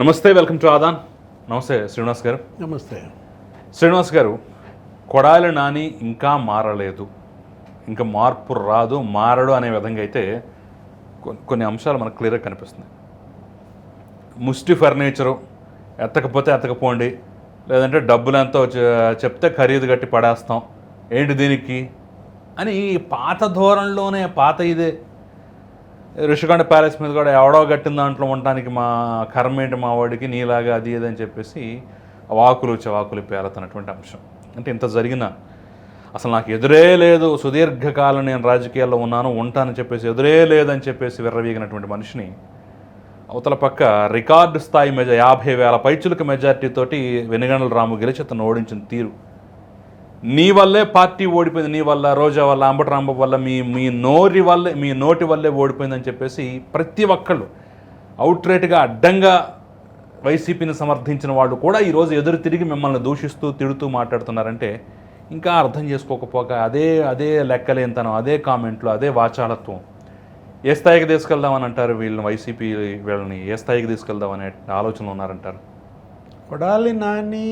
నమస్తే welcome to Aadan. నమస్తే శ్రీనివాస్ గారు. నమస్తే. శ్రీనివాస్ గారు కొడాలి నాని ఇంకా మారలేదు. ఇంకా మార్పు రాదు మారడు అనే విధంగా అయితే కొన్ని అంశాలు మనకు క్లియర్గా కనిపిస్తున్నాయి. ముష్టి ఫర్నిచరు ఎత్తకపోతే ఎత్తకపోండి లేదంటే డబ్బులు ఎంతో చెప్తే ఖరీదు కట్టి పడేస్తాం ఏంటి దీనికి? అని పాత ధోరణిలోనే పాత ఇదే ఋషికొండ ప్యాలెస్ మీద కూడా ఎవడో గట్టిన దాంట్లో ఉండటానికి మా కర్మ ఏంటి మా వాడికి నీలాగా అది ఇది అని చెప్పేసి వాకులు చవాకులు పేలుతున్నటువంటి అంశం. అంటే ఇంత జరిగిన అసలు నాకు ఎదురే లేదు సుదీర్ఘకాలం నేను రాజకీయాల్లో ఉన్నాను ఉంటానని చెప్పేసి ఎదురే లేదని చెప్పేసి విర్రవీగినటువంటి మనిషిని అవతల పక్క రికార్డు స్థాయి మెజ యాభై వేల పైచులకు మెజార్టీతోటి వెనుగండల రాము గెలిచి అతను ఓడించిన తీరు. నీ వల్లే పార్టీ ఓడిపోయింది నీ వల్ల రోజా వల్ల అంబటరాంబ వల్ల మీ మీ నోరి వల్లే మీ నోటి వల్లే ఓడిపోయిందని చెప్పేసి ప్రతి ఒక్కళ్ళు అవుట్రేట్గా అడ్డంగా వైసీపీని సమర్థించిన వాళ్ళు కూడా ఈరోజు ఎదురు తిరిగి మిమ్మల్ని దూషిస్తూ తిడుతూ మాట్లాడుతున్నారంటే ఇంకా అర్థం చేసుకోకపోక అదే అదే లెక్కలేంతనం అదే కామెంట్లు అదే వాచాలత్వం. ఏ స్థాయికి తీసుకెళ్దామని అంటారు వీళ్ళని వైసీపీ వీళ్ళని? ఏ స్థాయికి తీసుకెళ్దామనే ఆలోచనలు ఉన్నారంటారు? కొడాలి నాని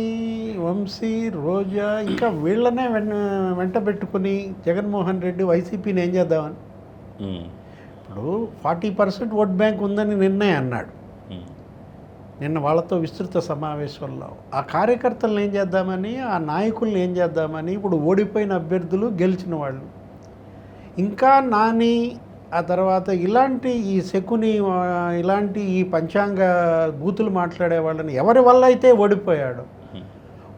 వంశీ రోజా ఇంకా వీళ్ళనే వెంట పెట్టుకుని జగన్మోహన్ రెడ్డి వైసీపీని ఏం చేద్దామని? ఇప్పుడు ఫార్టీ పర్సెంట్ ఓట్ బ్యాంక్ ఉందని నిన్నే అన్నాడు. నిన్న వాళ్ళతో విస్తృత సమావేశంలో. ఆ కార్యకర్తలను ఏం చేద్దామని ఆ నాయకుల్ని ఏం చేద్దామని ఇప్పుడు ఓడిపోయిన అభ్యర్థులు గెలిచిన వాళ్ళు. ఇంకా నాని ఆ తర్వాత ఇలాంటి ఈ శకుని ఇలాంటి ఈ పంచాంగ బూతులు మాట్లాడే వాళ్ళని ఎవరి వల్ల అయితే ఓడిపోయాడు?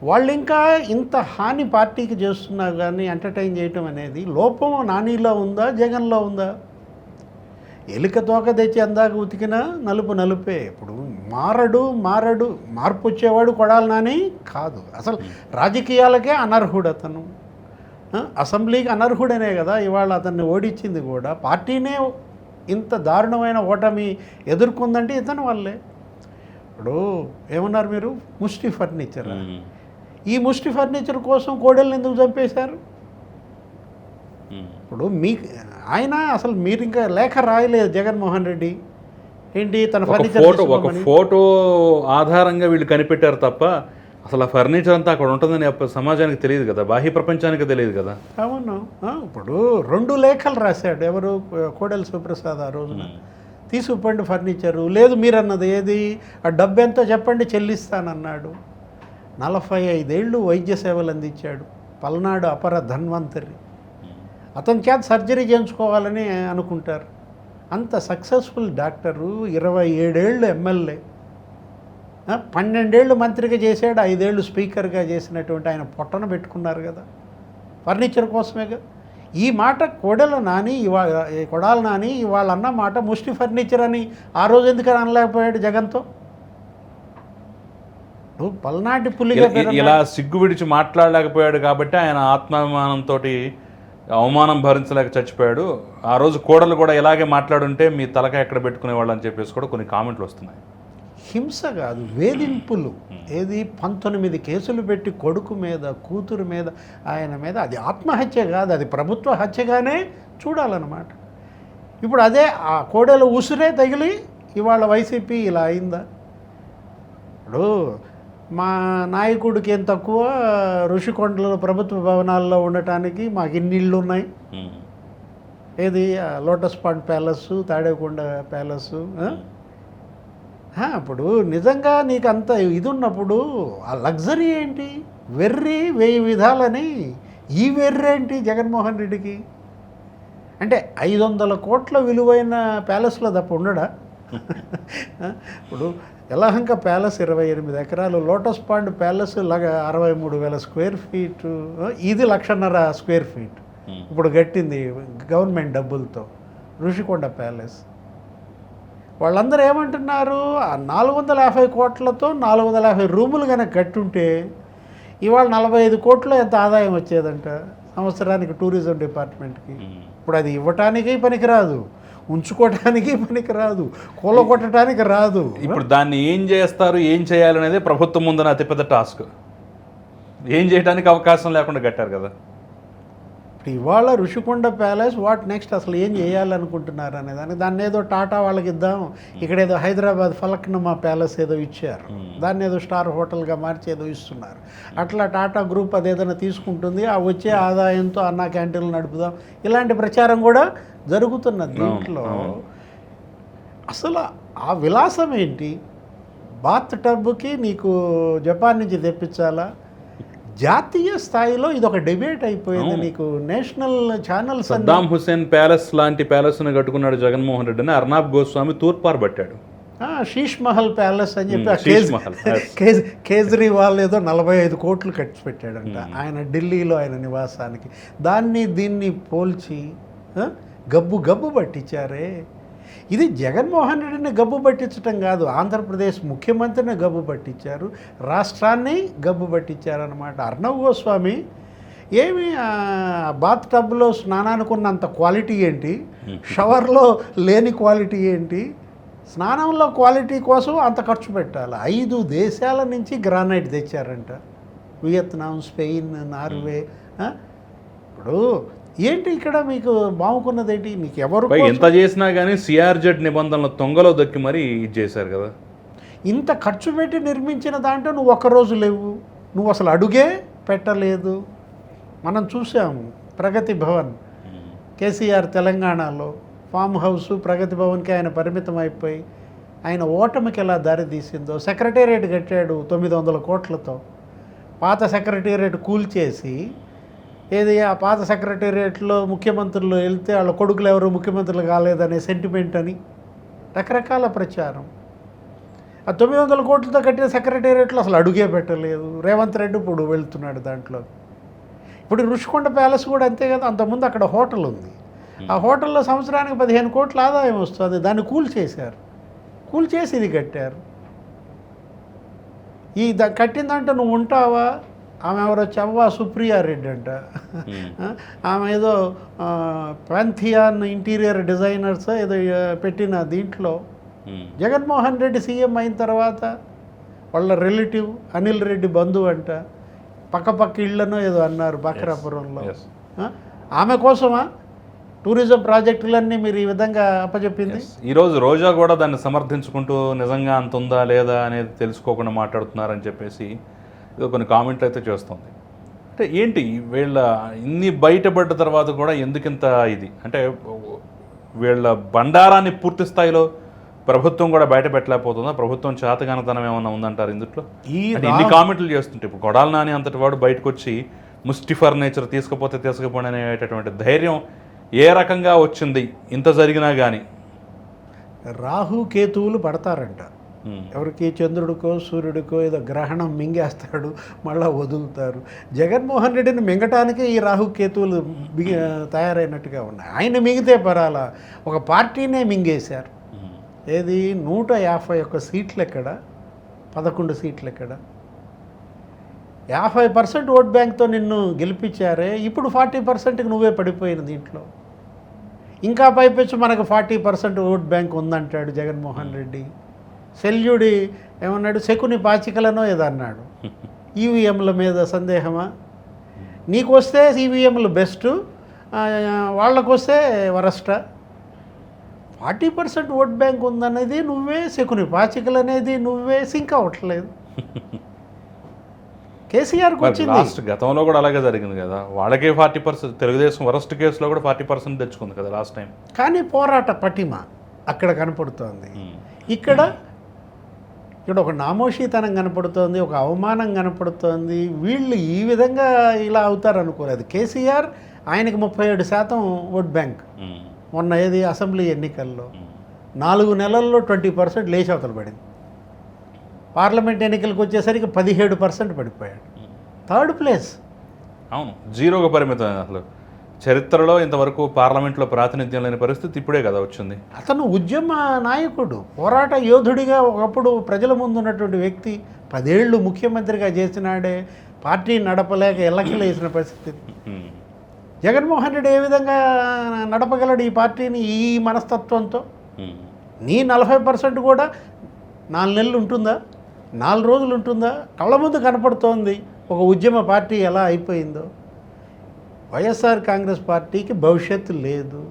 వాళ్ళు ఇంకా ఇంత హాని పార్టీకి చేస్తున్నా కానీ ఎంటర్టైన్ చేయటం అనేది లోపం నానీలో ఉందా జగన్లో ఉందా? ఎలుక తోక తెచ్చి అందాక ఉతికినా నలుపు నలుపే. ఇప్పుడు మారడు మారడు మార్పు వచ్చేవాడు కొడాలి నాని కాదు. అసలు రాజకీయాలకే అనర్హుడు అతను అసెంబ్లీకి అనర్హుడనే కదా ఇవాళ అతన్ని ఓడించింది కూడా. పార్టీనే ఇంత దారుణమైన ఓటమి ఎదుర్కొందంటే ఇతని వల్లే. ఇప్పుడు ఏమన్నారు మీరు? ముష్టి ఫర్నిచర్? ఈ ముష్టి ఫర్నిచర్ కోసం కోడెల్ని ఎందుకు చంపేశారు. ఇప్పుడు మీ ఆయన అసలు మీరు ఇంకా లేఖ రాయలేదు జగన్మోహన్ రెడ్డి. ఏంటి తన ఫర్నిచర్ ఒక. ఫోటో ఆధారంగా వీళ్ళు కనిపెట్టారు తప్ప అసలు ఆ ఫర్నిచర్ అంతా అక్కడ ఉంటుందని సమాజానికి తెలియదు కదా? బాహ్య ప్రపంచానికి తెలియదు కదా? అవును. ఇప్పుడు రెండు లేఖలు రాశాడు ఎవరు? కోడెల సుప్రసాద్ ఆ రోజున. తీసుకుపండి ఫర్నిచరు. లేదు మీరు అన్నది ఏది? ఆ డబ్బు ఎంతో చెప్పండి చెల్లిస్తానన్నాడు. నలభై ఐదేళ్ళు వైద్య సేవలు అందించాడు. పల్నాడు అపర ధన్వంతరి. అతని చేత సర్జరీ చేయించుకోవాలని అనుకుంటారు. అంత సక్సెస్ఫుల్ డాక్టరు ఇరవై ఏడేళ్ళు ఎమ్మెల్యే. పన్నెండేళ్ళు మంత్రిగా చేశాడు ఐదేళ్ళు స్పీకర్గా చేసినటువంటి ఆయన పొట్టన పెట్టుకున్నారు కదా. ఫర్నిచర్ కోసమేగా ఈ మాట కోడెల నాని ఇవాళ కొడాల నాని ఇవాళ అన్న మాట ముష్టి ఫర్నిచర్ అని ఆ రోజు ఎందుకని అనలేకపోయాడు జగన్తో? పల్నాటి పులిగా ఇలా- సిగ్గు విడిచి మాట్లాడలేకపోయాడు కాబట్టి ఆయన ఆత్మాభిమానంతో అవమానం భరించలేక చచ్చిపోయాడు. ఆ రోజు కోడలు కూడా ఇలాగే మాట్లాడుంటే మీ తలకాయ ఎక్కడ పెట్టుకునేవాళ్ళు అని చెప్పేసి కూడా కొన్ని కామెంట్లు వస్తున్నాయి. హింస కాదు వేధింపులు. ఏది? పంతొమ్మిది కేసులు పెట్టి కొడుకు మీద కూతురు మీద ఆయన మీద. అది ఆత్మహత్య కాదు అది ప్రభుత్వ హత్యగానే చూడాలన్నమాట. ఇప్పుడు అదే ఆ కోడెల ఉసురే తగిలి ఇవాళ వైసీపీ ఇలా అయిందా? ఇప్పుడు మా నాయకుడికి ఏం తక్కువ? ఋషికొండలో ప్రభుత్వ భవనాల్లో ఉండటానికి మాకు ఇన్ని ఇళ్ళు ఉన్నాయి ఏది lotus pond palace Tadikonda palace ఇప్పుడు నిజంగా నీకు అంత ఇది ఉన్నప్పుడు ఆ లగ్జరీ ఏంటి? వెర్రి వెయ్యి విధాలని ఈ వెర్రి ఏంటి జగన్మోహన్ రెడ్డికి? అంటే ఐదు వందల కోట్ల విలువైన ప్యాలెస్లో తప్ప ఉండడా? ఇప్పుడు యలహంక ప్యాలెస్ ఇరవై ఎనిమిది ఎకరాలు లోటస్ పాండ్ ప్యాలెస్ లగ అరవై మూడు వేల స్క్వేర్ ఫీట్ ఇది లక్షన్నర స్క్వేర్ ఫీట్. ఇప్పుడు కట్టింది గవర్నమెంట్ డబ్బులతో ఋషికొండ ప్యాలెస్. వాళ్ళందరూ ఏమంటున్నారు? ఆ నాలుగు వందల యాభై కోట్లతో నాలుగు వందల యాభై రూములు కనుక కట్టుంటే ఇవాళ నలభై ఐదు కోట్లు ఎంత ఆదాయం వచ్చేదంట సంవత్సరానికి టూరిజం డిపార్ట్మెంట్కి. ఇప్పుడు అది ఇవ్వటానికి పనికిరాదు ఉంచుకోవటానికి పనికిరాదు కూలగొట్టడానికి రాదు. ఇప్పుడు దాన్ని ఏం చేస్తారు ఏం చేయాలనేది ప్రభుత్వం ముందున అతిపెద్ద టాస్క్. ఏం చేయడానికి అవకాశం లేకుండా కట్టారు కదా. ఇప్పుడు ఇవాళ ఋషికొండ ప్యాలెస్ వాట్ నెక్స్ట్ అసలు ఏం చేయాలనుకుంటున్నారు అనే దానికి దాన్ని ఏదో టాటా వాళ్ళకి ఇద్దాం. ఇక్కడ ఏదో హైదరాబాద్ ఫలక్నుమా ప్యాలెస్ ఏదో ఇచ్చారు. దాన్ని ఏదో స్టార్ హోటల్గా మార్చి ఏదో ఇస్తున్నారు. అట్లా టాటా గ్రూప్ అదేదైనా తీసుకుంటుంది. ఆ వచ్చే ఆదాయంతో అన్నా క్యాంటీన్లు నడుపుదాం. ఇలాంటి ప్రచారం కూడా జరుగుతున్నది దీంట్లో. అసలు ఆ విలాసం ఏంటి? బాత్ టబ్కి నీకు జపాన్ నుంచి తెప్పించాలా? జాతీయ స్థాయిలో ఇది ఒక డిబేట్ అయిపోయింది నీకు. నేషనల్ ఛానల్స్ అన్ని సద్దాం హుసేన్ ప్యాలెస్ లాంటి ప్యాలెస్ను కట్టుకున్నాడు జగన్మోహన్ రెడ్డి అని అర్నాబ్ గోస్వామి తూర్పారు పట్టాడు. ఆ, శీష్ మహల్ ప్యాలెస్ అని చెప్పి కేజ్రీవాల్ ఏదో నలభై ఐదు కోట్లు ఖర్చు పెట్టాడంట. ఆయన ఢిల్లీలో ఆయన నివాసానికి. దాన్ని దీన్ని పోల్చి గబ్బు గబ్బు పట్టించారే. ఇది జగన్మోహన్ రెడ్డిని గబ్బు పట్టించడం కాదు. ఆంధ్రప్రదేశ్ ముఖ్యమంత్రిని గబ్బు పట్టించారు. రాష్ట్రాన్ని గబ్బు పట్టించారనమాట అర్ణవ్ గోస్వామి ఏమి బాత్ టబ్లో స్నానానికి ఉన్నంత క్వాలిటీ ఏంటి? షవర్లో లేని క్వాలిటీ ఏంటి? స్నానంలో క్వాలిటీ కోసం అంత ఖర్చు పెట్టాలి? ఐదు దేశాల నుంచి గ్రానైట్ తెచ్చారంట. వియత్నాం స్పెయిన్ నార్వే ఇప్పుడు ఏంటి ఇక్కడ మీకు బాగుకున్నది ఏంటి మీకు ఎవరు ఎంత చేసినా కానీ సిఆర్జెడ్ నిబంధనలు తొంగలో దొక్కి మరీ ఇది చేశారు కదా. ఇంత ఖర్చు పెట్టి నిర్మించిన దాంట్లో నువ్వు ఒక్కరోజు లేవు. నువ్వు అసలు అడుగే పెట్టలేదు. మనం చూసాము ప్రగతి భవన్ కేసీఆర్ తెలంగాణలో ఫామ్ హౌస్ ప్రగతి భవన్కి ఆయన పరిమితం అయిపోయి ఆయన ఓటమికి ఎలా దారి తీసిందో సెక్రటేరియట్ కట్టాడు తొమ్మిది వందల కోట్లతో. పాత సెక్రటేరియట్ కూల్చేసి ఏది ఆ పాత సెక్రటేరియట్లో ముఖ్యమంత్రులు వెళ్తే వాళ్ళ కొడుకులు ఎవరు ముఖ్యమంత్రులు కాలేదనే సెంటిమెంట్ అని రకరకాల ప్రచారం. ఆ తొమ్మిది వందల కోట్లతో కట్టిన సెక్రటేరియట్లో అసలు అడుగే పెట్టలేదు. రేవంత్ రెడ్డి ఇప్పుడు వెళ్తున్నాడు దాంట్లో. ఇప్పుడు రుషికొండ ప్యాలెస్ కూడా అంతే కదా అంతకుముందు అక్కడ హోటల్ ఉంది. ఆ హోటల్లో సంవత్సరానికి పదిహేను కోట్ల ఆదాయం వస్తుంది. దాన్ని కూల్ చేశారు. కూల్ చేసి ఇది కట్టారు. ఈ ద కట్టిన దాంట్లో నువ్వు ఉంటావా? ఆమె ఎవరో చవ్వా సుప్రియా రెడ్డి అంట. ఆ, ఆమె ఏదో పాంథియాన్ ఇంటీరియర్ డిజైనర్స్ ఏదో పెట్టిన దీంట్లో ఉమ్. జగన్మోహన్ రెడ్డి సీఎం అయిన తర్వాత వాళ్ళ రిలేటివ్ అనిల్ రెడ్డి బంధువు అంట. పక్కపక్క ఇళ్ళను ఏదో అన్నారు బక్రాపురంలో? ఆమె కోసమా? టూరిజం ప్రాజెక్టులన్నీ మీరు ఈ విధంగా అప్పచెప్పింది? ఈరోజు రోజా కూడా దాన్ని సమర్థించుకుంటూ నిజంగా అంత ఉందా లేదా అనేది తెలుసుకోకుండా మాట్లాడుతున్నారని చెప్పేసి ఏదో కొన్ని కామెంట్లు అయితే చేస్తుంది. అంటే ఏంటి? వీళ్ళ ఇన్ని బయటపడ్డ తర్వాత కూడా ఎందుకింత ఇది? అంటే వీళ్ళ బండారాన్ని పూర్తి స్థాయిలో ప్రభుత్వం కూడా బయట పెట్టలేకపోతుందా ప్రభుత్వం చేతగానతనం ఏమన్నా ఉందంటారు ఇందుట్లో? ఈ ఇన్ని కామెంట్లు చేస్తుంటే ఇప్పుడు కొడాలి నాని అంతటి వాడు బయటకు వచ్చి ముస్టి ఫర్నిచర్ తీసుకపోతే తీసుకుపోండి అనేటటువంటి ధైర్యం ఏ రకంగా వచ్చింది? ఇంత జరిగినా కానీ రాహు కేతువులు పడతారంట. ఎవరికి చంద్రుడికో సూర్యుడికో ఏదో గ్రహణం మింగేస్తాడు మళ్ళీ వదులుతారు. జగన్మోహన్ రెడ్డిని మింగటానికి ఈ రాహుకేతువులు బిగి తయారైనట్టుగా ఉన్నాయి. ఆయన మింగితే పరాల ఒక పార్టీనే మింగేశారు. ఏది? నూట యాభై ఒక్క సీట్లు ఎక్కడ పదకొండు సీట్లు ఎక్కడ యాభై పర్సెంట్ ఓట్ బ్యాంక్తో నిన్ను గెలిపించారే ఇప్పుడు ఫార్టీ పర్సెంట్కి నువ్వే పడిపోయిన దీంట్లో. ఇంకా పైపెచ్చు మనకు ఫార్టీ పర్సెంట్ ఓట్ బ్యాంక్ ఉందంటాడు జగన్మోహన్ రెడ్డి. శల్యుడి ఏమన్నాడు శకుని పాచికలనో ఏదో అన్నాడు ఈవీఎంల మీద సందేహమా? నీకు వస్తే ఈవీఎంలు బెస్ట్ వాళ్ళకు వస్తే వరస్టా. ఫార్టీ పర్సెంట్ ఓట్ బ్యాంక్ ఉందనేది నువ్వే శకుని పాచికలు అనేది నువ్వే సింక్ అవ్వట్లేదు కేసీఆర్కి వచ్చింది లాస్ట్ గతంలో కూడా అలాగే జరిగింది కదా. వాళ్ళకే ఫార్టీ పర్సెంట్ తెలుగుదేశం వరస్ట్ కేసులో కూడా ఫార్టీ పర్సెంట్ తెచ్చుకుంది కదా లాస్ట్ టైం. కానీ పోరాట పటిమ అక్కడ కనపడుతోంది. ఇక్కడ ఇక్కడ ఒక నామోషితనం కనపడుతోంది ఒక అవమానం కనపడుతోంది. వీళ్ళు ఈ విధంగా ఇలా అవుతారు అనుకోలేదు కేసీఆర్ ఆయనకి ముప్పై ఏడు శాతం ఓట్ బ్యాంక్. మొన్న ఏది? అసెంబ్లీ ఎన్నికల్లో. నాలుగు నెలల్లో ట్వంటీ పర్సెంట్ లేచి అవతల పడింది. పార్లమెంట్ ఎన్నికలకు వచ్చేసరికి పదిహేడు పర్సెంట్ పడిపోయాడు. Third place. అవును. జీరోగా పరిమితం అసలు. చరిత్రలో ఇంతవరకు పార్లమెంట్లో ప్రాతినిధ్యం లేని పరిస్థితి ఇప్పుడే కదా వచ్చింది. అతను ఉద్యమ నాయకుడు పోరాట యోధుడిగా ఒకప్పుడు ప్రజల ముందు ఉన్నటువంటి వ్యక్తి పదేళ్ళు ముఖ్యమంత్రిగా చేసినాడే పార్టీ నడపలేక ఎల్లకిల వేసిన పరిస్థితి. జగన్మోహన్ రెడ్డి ఏ విధంగా నడపగలడు ఈ పార్టీని ఈ మనస్తత్వంతో? నీ నలభై పర్సెంట్ కూడా నాలుగు నెలలు ఉంటుందా? నాలుగు రోజులు ఉంటుందా? కళ్ళ ముందు కనపడుతోంది ఒక ఉద్యమ పార్టీ ఎలా అయిపోయిందో. వైఎస్ఆర్ కాంగ్రెస్ పార్టీకి భవిష్యత్తు లేదు.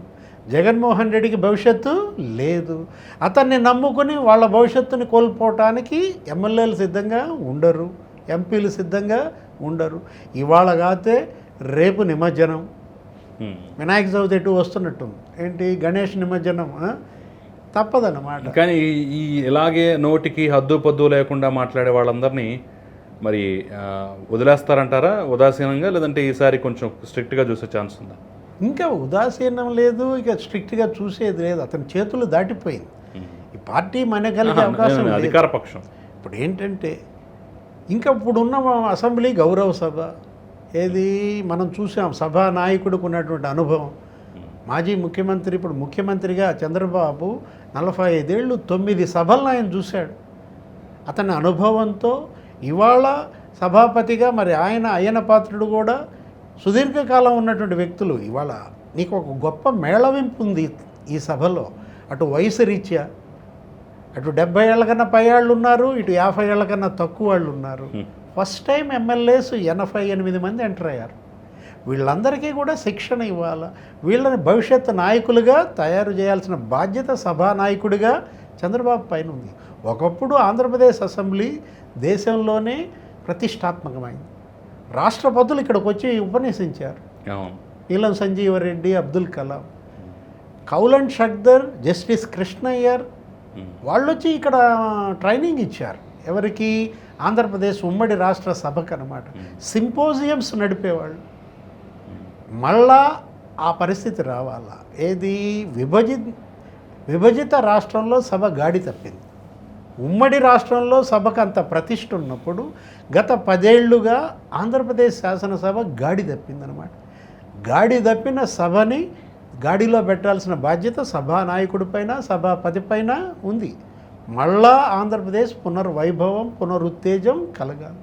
జగన్మోహన్ రెడ్డికి భవిష్యత్తు లేదు. అతన్ని నమ్ముకుని వాళ్ళ భవిష్యత్తుని కోల్పోవటానికి ఎమ్మెల్యేలు సిద్ధంగా ఉండరు ఎంపీలు సిద్ధంగా ఉండరు. ఇవాళ కాతే రేపు నిమజ్జనం. వినాయక చవితి ఎటు వస్తున్నట్టుంది? ఏంటి? గణేష్ నిమజ్జనం? తప్పదన్నమాట. కానీ ఈ- ఈ ఇలాగే నోటికి హద్దు పద్దు లేకుండా మాట్లాడే వాళ్ళందరినీ మరి వదిలేస్తారంటారా ఉదాసీనంగా? లేదంటే ఈసారి కొంచెం స్ట్రిక్ట్గా చూసే ఛాన్స్ ఉందా? ఇంకా ఉదాసీనం లేదు ఇక స్ట్రిక్ట్గా చూసేది లేదు. అతని చేతులు దాటిపోయింది. ఈ పార్టీ మనగలిగే అవకాశం అధికార పక్షం ఇప్పుడు ఏంటంటే ఇంకా ఇప్పుడున్న అసెంబ్లీ గౌరవ సభ ఏది మనం చూసాం సభా నాయకుడికి ఉన్నటువంటి అనుభవం. మాజీ ముఖ్యమంత్రి ఇప్పుడు ముఖ్యమంత్రిగా చంద్రబాబు నలభై ఐదేళ్ళు తొమ్మిది సభలను ఆయన చూశాడు. అతని అనుభవంతో ఇవాళ సభాపతిగా మరి ఆయన అయ్యన పాత్రుడు కూడా సుదీర్ఘకాలం ఉన్నటువంటి వ్యక్తులు. ఇవాళ నీకు ఒక గొప్ప మేళవింపు ఉంది ఈ సభలో. అటు వయసు రీత్యా అటు డెబ్బై ఏళ్ళ కన్నా పై వాళ్ళు ఉన్నారు ఇటు యాభై ఏళ్ళ కన్నా తక్కువ వాళ్ళు ఉన్నారు. ఫస్ట్ టైం ఎమ్మెల్యేస్ ఎనభై ఎనిమిది మంది ఎంటర్ అయ్యారు. వీళ్ళందరికీ కూడా శిక్షణ ఇవ్వాలి. వీళ్ళని భవిష్యత్తు నాయకులుగా తయారు చేయాల్సిన బాధ్యత సభా నాయకుడిగా చంద్రబాబు పైన ఉంది. ఒకప్పుడు ఆంధ్రప్రదేశ్ అసెంబ్లీ దేశంలోనే ప్రతిష్టాత్మకమైంది. రాష్ట్రపతులు ఇక్కడికి వచ్చి ఉపన్యసించారు నీలం సంజీవరెడ్డి అబ్దుల్ కలాం. కౌలన్ షక్దర్ జస్టిస్ కృష్ణయ్యర్. వాళ్ళు వచ్చి ఇక్కడ ట్రైనింగ్ ఇచ్చారు. ఎవరికి? ఆంధ్రప్రదేశ్ ఉమ్మడి రాష్ట్ర సభకు అనమాట సింపోజియమ్స్ నడిపేవాళ్ళు. మళ్ళా ఆ పరిస్థితి రావాలా? ఏది? విభజి విభజిత రాష్ట్రంలో సభ గాడి తప్పింది. ఉమ్మడి రాష్ట్రంలో సభకు అంత ప్రతిష్ట ఉన్నప్పుడు గత పదేళ్ళుగా ఆంధ్రప్రదేశ్ శాసనసభ గాడి తప్పిందనమాట గాడి తప్పిన సభని గాడిలో పెట్టాల్సిన బాధ్యత సభానాయకుడిపైన సభాపతిపైన ఉంది. మళ్ళా ఆంధ్రప్రదేశ్ పునర్వైభవం పునరుత్తేజం కలగాలి.